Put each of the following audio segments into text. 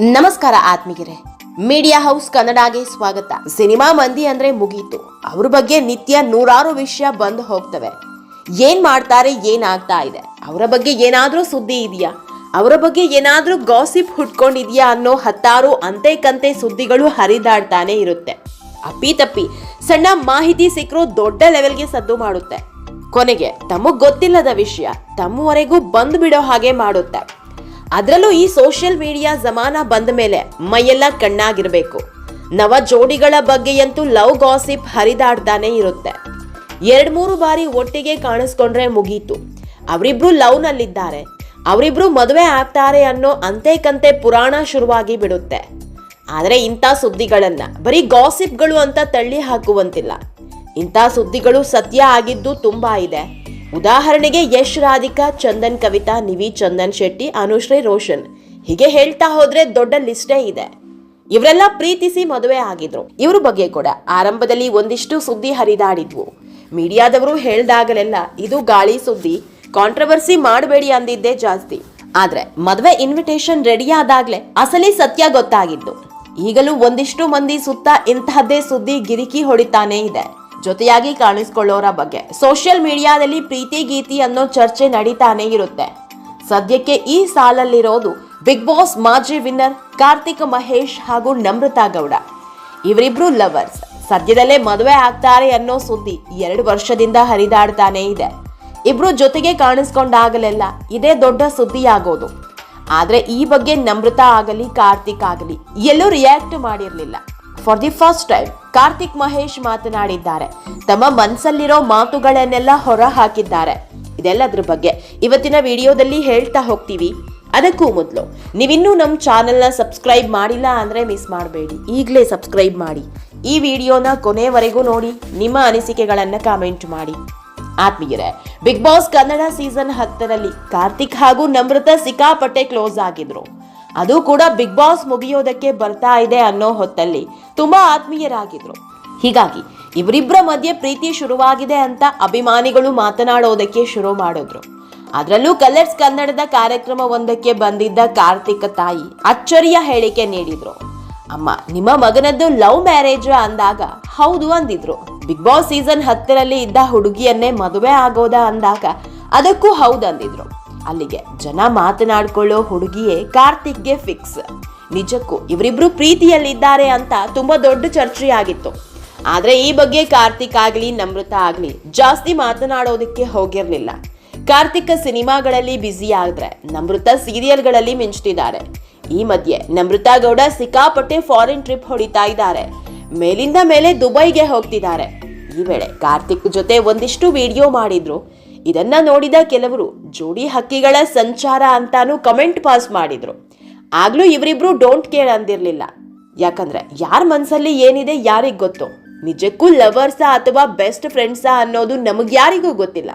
ನಮಸ್ಕಾರ ಆತ್ಮಿಗಿರೆ media house ಕನ್ನಡಗೆ ಸ್ವಾಗತ. Cinema ಮಂದಿ ಅಂದ್ರೆ ಮುಗೀತು. ಅವ್ರ ಬಗ್ಗೆ ನಿತ್ಯ ನೂರಾರು ವಿಷಯ ಬಂದು ಹೋಗ್ತವೆ. ಏನ್ ಮಾಡ್ತಾರೆ ಏನಾಗ್ತಾ ಇದೆ? ಅವರ ಬಗ್ಗೆ ಏನಾದ್ರೂ ಸುದ್ದಿ ಇದೆಯಾ? ಅವರ ಬಗ್ಗೆ ಏನಾದ್ರೂ ಗಾಸಿಪ್ ಹುಟ್ಕೊಂಡಿದ್ಯಾ ಅನ್ನೋ ಹತ್ತಾರು ಅಂತೆ ಕಂತೆ ಸುದ್ದಿಗಳು ಹರಿದಾಡ್ತಾನೆ ಇರುತ್ತೆ. ಅಪ್ಪಿ ತಪ್ಪಿ ಸಣ್ಣ ಮಾಹಿತಿ ಸಿಕ್ಕರೂ ದೊಡ್ಡ ಲೆವೆಲ್ಗೆ ಸದ್ದು ಮಾಡುತ್ತೆ. ಕೊನೆಗೆ ತಮಗ್ ಗೊತ್ತಿಲ್ಲದ ವಿಷಯ ತಮ್ಮವರೆಗೂ ಬಂದು ಬಿಡೋ ಹಾಗೆ ಮಾಡುತ್ತೆ. ಅದರಲ್ಲೂ ಈ ಸೋಷಿಯಲ್ ಮೀಡಿಯಾ ಜಮಾನ ಬಂದ ಮೇಲೆ ಮೈಯೆಲ್ಲ ಕಣ್ಣಾಗಿರಬೇಕು. ನವ ಜೋಡಿಗಳ ಬಗ್ಗೆಯಂತೂ ಲವ್ ಗಾಸಿಪ್ ಹರಿದಾಡ್ತಾನೆ ಇರುತ್ತೆ. ಎರಡ್ ಮೂರು ಬಾರಿ ಒಟ್ಟಿಗೆ ಕಾಣಿಸ್ಕೊಂಡ್ರೆ ಮುಗೀತು. ಅವರಿಬ್ರು ಲವ್ ನಲ್ಲಿದ್ದಾರೆ. ಅವರಿಬ್ರು ಮದುವೆ ಆಗ್ತಾರೆ ಅನ್ನೋ ಅಂತೆ ಕಂತೆ ಪುರಾಣ ಶುರುವಾಗಿ ಬಿಡುತ್ತೆ. ಆದರೆ ಇಂಥ ಸುದ್ದಿಗಳನ್ನ, ಬರೀ ಗಾಸಿಪ್ಗಳು ಅಂತ ತಳ್ಳಿ ಹಾಕುವಂತಿಲ್ಲ. ಇಂಥ ಸುದ್ದಿಗಳು ಸತ್ಯ ಆಗಿದ್ದು ತುಂಬಾ ಇದೆ. ಉದಾಹರಣೆಗೆ ಯಶ್ ರಾಧಿಕಾ, ಚಂದನ್ ಕವಿತಾ, ನಿವಿ ಚಂದನ್ ಶೆಟ್ಟಿ, ಅನುಶ್ರೀ ರೋಷನ್. ಹೀಗೆ ಹೇಳ್ತಾ ಹೋದ್ರೆ ದೊಡ್ಡ ಲಿಸ್ಟೇ ಇದೆ. ಇವರೆಲ್ಲ ಪ್ರೀತಿಸಿ ಮದುವೆ ಆಗಿದ್ರು. ಇವ್ರ ಬಗ್ಗೆ ಕೂಡ. ಆರಂಭದಲ್ಲಿ ಒಂದಿಷ್ಟು ಸುದ್ದಿ ಹರಿದಾಡಿದ್ವು. ಮೀಡಿಯಾದವರು ಹೇಳ್ದಾಗಲೆಲ್ಲ, ಇದು ಗಾಳಿ ಸುದ್ದಿ. ಕಾಂಟ್ರವರ್ಸಿ ಮಾಡಬೇಡಿ ಅಂದಿದ್ದೇ ಜಾಸ್ತಿ. ಆದ್ರೆ, ಮದುವೆ ಇನ್ವಿಟೇಷನ್ ರೆಡಿ ಆದಾಗ್ಲೆ ಅಸಲಿ ಸತ್ಯ ಗೊತ್ತಾಗಿದ್ದು. ಈಗಲೂ ಒಂದಿಷ್ಟು ಮಂದಿ ಸುತ್ತ ಇಂತಹದ್ದೇ ಸುದ್ದಿ ಗಿರಿಕಿ ಹೊಡಿತಾನೇ ಇದೆ. ಜೊತೆಯಾಗಿ ಕಾಣಿಸ್ಕೊಳ್ಳೋರ ಬಗ್ಗೆ. ಸೋಷಿಯಲ್ ಮೀಡಿಯಾದಲ್ಲಿ ಪ್ರೀತಿ ಗೀತಿ ಅನ್ನೋ ಚರ್ಚೆ ನಡೀತಾನೆ ಇರುತ್ತೆ. ಸದ್ಯಕ್ಕೆ ಈ ಸಾಲಲ್ಲಿರೋದು ಬಿಗ್ ಬಾಸ್ ಮಾಜಿ ವಿನ್ನರ್ ಕಾರ್ತಿಕ್ ಮಹೇಶ್ ಹಾಗೂ ನಮ್ರತಾ ಗೌಡ. ಇವರಿಬ್ರು ಲವರ್ಸ್. ಸದ್ಯದಲ್ಲೇ ಮದುವೆ ಆಗ್ತಾರೆ ಅನ್ನೋ ಸುದ್ದಿ ಎರಡು ವರ್ಷದಿಂದ ಹರಿದಾಡ್ತಾನೆ ಇದೆ. ಇಬ್ರು ಜೊತೆಗೆ ಕಾಣಿಸ್ಕೊಂಡಾಗಲೆಲ್ಲ ಇದೇ ದೊಡ್ಡ ಸುದ್ದಿಯಾಗೋದು. ಆದ್ರೆ ಈ ಬಗ್ಗೆ ನಮ್ರತಾ ಆಗಲಿ, ಕಾರ್ತಿಕ್ ಆಗಲಿ ಎಲ್ಲೂ react ಮಾಡಿರ್ಲಿಲ್ಲ. For the first time Karthik Mahesh ಮಾತನಾಡಿದ್ದಾರೆ. ತಮ್ಮ ಮನಸ್ಸಲ್ಲಿರೋ ಮಾತುಗಳನ್ನೆಲ್ಲ ಹೊರ ಹಾಕಿದ್ದಾರೆ ಇದೆಲ್ಲದ್ರ ಬಗ್ಗೆ ಇವತ್ತಿನ ವಿಡಿಯೋದಲ್ಲಿ ಹೇಳ್ತಾ ಹೋಗ್ತೀವಿ. ಅದಕ್ಕೂ ಮೊದಲು, ನೀವಿನ್ನೂ ನಮ್ಮ ಚಾನೆಲ್ನ ಸಬ್ಸ್ಕ್ರೈಬ್ ಮಾಡಿಲ್ಲ ಅಂದರೆ ಮಿಸ್ ಮಾಡಬೇಡಿ. ಈಗಲೇ ಸಬ್ಸ್ಕ್ರೈಬ್ ಮಾಡಿ. ಈ ವಿಡಿಯೋನ ಕೊನೆವರೆಗೂ ನೋಡಿ, ನಿಮ್ಮ ಅನಿಸಿಕೆಗಳನ್ನು ಕಾಮೆಂಟ್ ಮಾಡಿ. ಆತ್ಮೀಯರೇ, ಬಿಗ್ ಬಾಸ್ ಕನ್ನಡ ಸೀಸನ್ ಹತ್ತರಲ್ಲಿ ಕಾರ್ತಿಕ್ ಹಾಗೂ ನಮ್ರತಾ ಸಿಕ್ಕಾಪಟ್ಟೆ ಕ್ಲೋಸ್ ಆಗಿದ್ರು. ಅದು ಕೂಡ ಬಿಗ್ ಬಾಸ್ ಮುಗಿಯೋದಕ್ಕೆ ಬರ್ತಾ ಇದೆ ಅನ್ನೋ ಹೊತ್ತಲ್ಲಿ ತುಂಬಾ ಆತ್ಮೀಯರಾಗಿದ್ರು. ಹೀಗಾಗಿ ಇವರಿಬ್ಬರ ಮಧ್ಯೆ ಪ್ರೀತಿ ಶುರುವಾಗಿದೆ ಅಂತ ಅಭಿಮಾನಿಗಳು ಮಾತನಾಡೋದಕ್ಕೆ ಶುರು ಮಾಡಿದ್ರು. ಅದರಲ್ಲೂ ಕಲರ್ಸ್ ಕನ್ನಡದ ಕಾರ್ಯಕ್ರಮ ಒಂದಕ್ಕೆ ಬಂದಿದ್ದ ಕಾರ್ತಿಕ ತಾಯಿ ಅಚ್ಚರಿಯ ಹೇಳಿಕೆ ನೀಡಿದ್ರು. ಅಮ್ಮ, ನಿಮ್ಮ ಮಗನದ್ದು ಲವ್ ಮ್ಯಾರೇಜ್ ಅಂದಾಗ ಹೌದು ಅಂದಿದ್ರು. ಬಿಗ್ ಬಾಸ್ ಸೀಸನ್ ಹತ್ತರಲ್ಲಿ ಇದ್ದ ಹುಡುಗಿಯನ್ನೇ ಮದುವೆ ಆಗೋದ ಅಂದಾಗ ಅದಕ್ಕೂ ಹೌದು ಅಂದಿದ್ರು. ಅಲ್ಲಿಗೆ ಜನ ಮಾತನಾಡ್ಕೊಳ್ಳೋ ಹುಡುಗಿಯೇ ಕಾರ್ತಿಕ್ಗೆ ಫಿಕ್ಸ್ ನಿಜಕ್ಕೂ ಇವರಿಬ್ರು ಪ್ರೀತಿಯಲ್ಲಿದ್ದಾರೆ ಅಂತ ತುಂಬಾ ದೊಡ್ಡ ಚರ್ಚೆ ಆಗಿತ್ತು ಆದ್ರೆ ಈ ಬಗ್ಗೆ ಕಾರ್ತಿಕ್ ಆಗ್ಲಿ ನಮೃತ ಆಗ್ಲಿ ಜಾಸ್ತಿ ಮಾತನಾಡೋದಕ್ಕೆ ಹೋಗಿರ್ಲಿಲ್ಲ. ಕಾರ್ತಿಕ್ ಸಿನಿಮಾಗಳಲ್ಲಿ ಬ್ಯುಸಿ ಆದ್ರೆ ನಮೃತ ಸೀರಿಯಲ್ಗಳಲ್ಲಿ ಮಿಂಚ್ತಿದ್ದಾರೆ. ಈ ಮಧ್ಯೆ ನಮೃತ ಗೌಡ ಸಿಕ್ಕಾಪಟ್ಟೆ ಫಾರಿನ್ ಟ್ರಿಪ್ ಹೊಡಿತಾ ಇದ್ದಾರೆ. ಮೇಲಿಂದ ಮೇಲೆ ದುಬೈಗೆ ಹೋಗ್ತಿದ್ದಾರೆ. ಈ ವೇಳೆ ಕಾರ್ತಿಕ್ ಜೊತೆ ಒಂದಿಷ್ಟು ವಿಡಿಯೋ ಮಾಡಿದ್ರು. ಇದನ್ನ ನೋಡಿದ ಕೆಲವರು, ಜೋಡಿ ಹಕ್ಕಿಗಳ ಸಂಚಾರ ಅಂತಾನು ಕಮೆಂಟ್ ಪಾಸ್ ಮಾಡಿದ್ರು. ಆಗ್ಲೂ ಇವರಿಬ್ರು ಡೋಂಟ್ ಕೇರ್ ಅಂದಿರ್ಲಿಲ್ಲ. ಯಾಕಂದ್ರೆ ಯಾರ ಮನ್ಸಲ್ಲಿ ಏನಿದೆ ಯಾರಿಗೆ ಗೊತ್ತು. ನಿಜಕ್ಕೂ ಲವರ್ಸಾ ಅಥವಾ ಬೆಸ್ಟ್ ಫ್ರೆಂಡ್ಸಾ ಅನ್ನೋದು ನಮಗ್ ಯಾರಿಗೂ ಗೊತ್ತಿಲ್ಲ.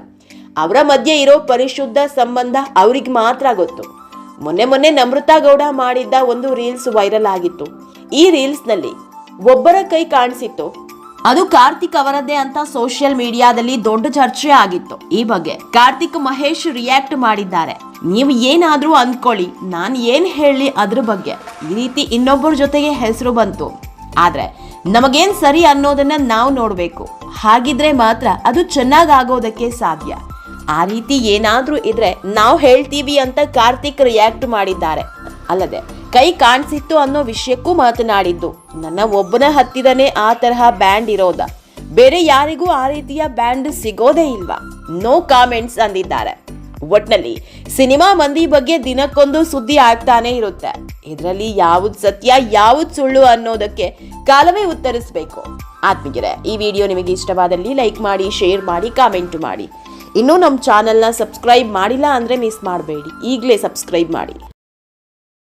ಅವರ ಮಧ್ಯೆ ಇರೋ ಪರಿಶುದ್ಧ ಸಂಬಂಧ ಅವ್ರಿಗೆ ಮಾತ್ರ ಗೊತ್ತು. ಮೊನ್ನೆ ಮೊನ್ನೆ ನಮೃತ ಗೌಡ ಮಾಡಿದ್ದ ಒಂದು ರೀಲ್ಸ್ ವೈರಲ್ ಆಗಿತ್ತು. ಈ ರೀಲ್ಸ್ನಲ್ಲಿ ಒಬ್ಬರ ಕೈ ಕಾಣಿಸಿತ್ತು ಅದು ಕಾರ್ತಿಕ್ ಅವರದ್ದೇ ಅಂತ ಸೋಷಿಯಲ್ ಮೀಡಿಯಾದಲ್ಲಿ ದೊಡ್ಡ ಚರ್ಚೆ ಆಗಿತ್ತು. ಈ ಬಗ್ಗೆ ಕಾರ್ತಿಕ್ ಮಹೇಶ್ ರಿಯಾಕ್ಟ್ ಮಾಡಿದ್ದಾರೆ. ನೀವು ಏನಾದ್ರೂ ಅಂದ್ಕೊಳ್ಳಿ, ನಾನು ಏನ್ ಹೇಳಿ ಅದ್ರ ಬಗ್ಗೆ. ಈ ರೀತಿ ಇನ್ನೊಬ್ಬರ ಜೊತೆಗೆ ಹೆಸರು ಬಂತು. ಆದ್ರೆ ನಮಗೇನ್ ಸರಿ ಅನ್ನೋದನ್ನ ನಾವು ನೋಡಬೇಕು. ಹಾಗಿದ್ರೆ ಮಾತ್ರ ಅದು ಚೆನ್ನಾಗಿ ಆಗೋದಕ್ಕೆ ಸಾಧ್ಯ. ಆ ರೀತಿ ಏನಾದ್ರೂ ಇದ್ರೆ ನಾವು ಹೇಳ್ತೀವಿ ಅಂತ ಕಾರ್ತಿಕ್ ರಿಯಾಕ್ಟ್ ಮಾಡಿದ್ದಾರೆ. ಅಲ್ಲದೆ ಕೈ ಕಾಣಿಸಿತ್ತು ಅನ್ನೋ ವಿಷಯಕ್ಕೂ ಮಾತನಾಡಿದ್ದು. ನನ್ನ ಒಬ್ಬನ ಹತ್ತಿರನೇ ಆ ತರಹ ಬ್ಯಾಂಡ್ ಇರೋದ. ಬೇರೆ ಯಾರಿಗೂ ಆ ರೀತಿಯ ಬ್ಯಾಂಡ್ ಸಿಗೋದೇ ಇಲ್ವಾ? ನೋ ಕಾಮೆಂಟ್ಸ್ ಅಂದಿದ್ದಾರೆ. ಒಟ್ನಲ್ಲಿ ಸಿನಿಮಾ ಮಂದಿ ಬಗ್ಗೆ ದಿನಕ್ಕೊಂದು ಸುದ್ದಿ ಆಗ್ತಾನೆ ಇರುತ್ತೆ. ಇದರಲ್ಲಿ ಯಾವುದು ಸತ್ಯ, ಯಾವುದು ಸುಳ್ಳು ಅನ್ನೋದಕ್ಕೆ ಕಾಲವೇ ಉತ್ತರಿಸಬೇಕು. ಆತ್ಮೀಯರೇ, ಈ ವಿಡಿಯೋ ನಿಮಗೆ ಇಷ್ಟವಾದಲ್ಲಿ ಲೈಕ್ ಮಾಡಿ, ಶೇರ್ ಮಾಡಿ, ಕಾಮೆಂಟ್ ಮಾಡಿ. ಇನ್ನೂ ನಮ್ಮ ಚಾನೆಲ್ನ ಸಬ್ಸ್ಕ್ರೈಬ್ ಮಾಡಿಲ್ಲ ಅಂದರೆ ಮಿಸ್ ಮಾಡಬೇಡಿ. ಈಗಲೇ ಸಬ್ಸ್ಕ್ರೈಬ್ ಮಾಡಿ.